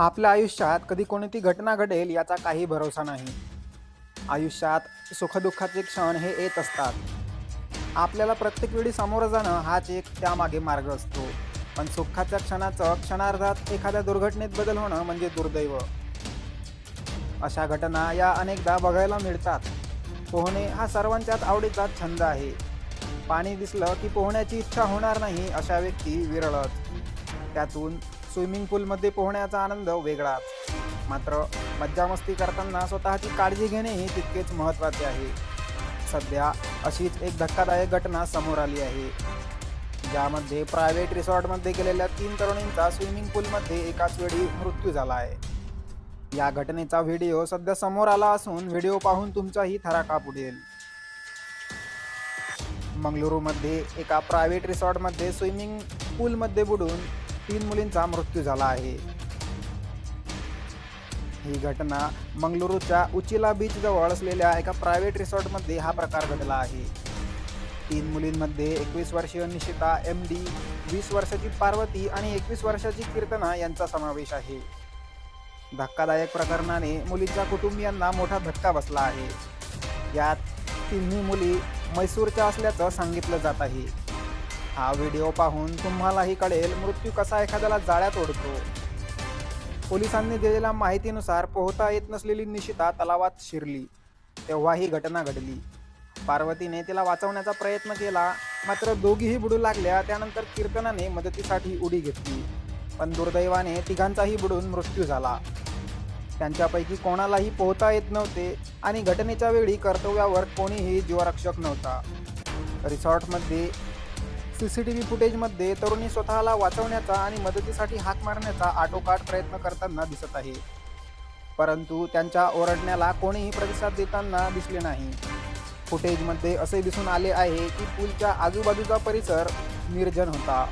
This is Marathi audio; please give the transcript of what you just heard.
आपल्या आयुष्यात कधी कोणती घटना घडेल याचा काही भरोसा नाही. आयुष्यात सुखदुःखाचे क्षण हे येत असतात. आपल्याला प्रत्येक वेळी सामोरं जाणं हाच एक त्यामागे मार्ग असतो. पण सुखाच्या क्षणाचं क्षणार्धात एखाद्या दुर्घटनेत बदल होणं म्हणजे दुर्दैव. अशा घटना या अनेकदा बघायला मिळतात. पोहणे हा सर्वांच्याच आवडीचा छंद आहे. पाणी दिसलं की पोहण्याची इच्छा होणार नाही अशा व्यक्ती विरळच त्यातून स्विमिंग पूलमध्ये पोहण्याचा आनंद वेगळाच. मात्र मज्जामस्ती करताना स्वतःची काळजी घेणेही तितकेच महत्त्वाचे आहे. सध्या अशीच एक धक्कादायक घटना समोर आली आहे. ज्यामध्ये प्रायव्हेट रिसॉर्टमध्ये गेलेल्या तीन तरुणींचा स्विमिंग पूलमध्ये एकाच वेळी मृत्यू झाला आहे या घटनेचा व्हिडिओ सध्या समोर आला असून व्हिडिओ पाहून तुमचाही थराका उडेल मंगलुरूमध्ये एका प्रायव्हेट रिसॉर्टमध्ये स्विमिंग पूलमध्ये बुडून तीन मुलींचा मृत्यू झाला आहे. ही घटना मंगलुरूच्या उचिला बीच जवळ असलेल्या एका प्रायव्हेट रिसॉर्टमध्ये हा प्रकार घडला आहे. तीन मुलींमध्ये एकवीस वर्षीय निशिता एम डी वीस वर्षाची पार्वती आणि एकवीस वर्षाची कीर्तना यांचा समावेश आहे. धक्कादायक प्रकरणाने मुलींच्या कुटुंबियांना मोठा धक्का बसला आहे. यात तिन्ही मुली मैसूरच्या असल्याचं सांगितलं जात आहे. हा व्हिडिओ पाहून तुम्हालाही कळेल मृत्यू कसा एखाद्याला जाळ्यात ओढतो. पोलिसांनी दिलेल्या माहितीनुसार पोहता येत नसलेली निशिता तलावात शिरली. तेव्हा ही घटना घडली. पार्वतीने तिला वाचवण्याचा प्रयत्न केला. मात्र दोघीही बुडू लागल्या. त्यानंतर कीर्तनाने मदतीसाठी उडी घेतली. पण दुर्दैवाने तिघांचाही बुडून मृत्यू झाला. त्यांच्यापैकी कोणालाही पोहता येत नव्हते आणि घटनेच्या वेळी कर्तव्यावर कोणीही जीवरक्षक नव्हता. रिसॉर्टमध्ये सी सी टी व्ही फुटेजमध्ये तरुणी स्वतःला वाचवण्याचा आणि मदतीसाठी हाक मारण्याचा आटोकाट प्रयत्न करताना दिसत आहे. परंतु त्यांच्या ओरडण्याला कोणीही प्रतिसाद देताना दिसले नाही. फुटेजमध्ये असे दिसून आले आहे की पूलच्या आजूबाजूचा परिसर निर्जन होता.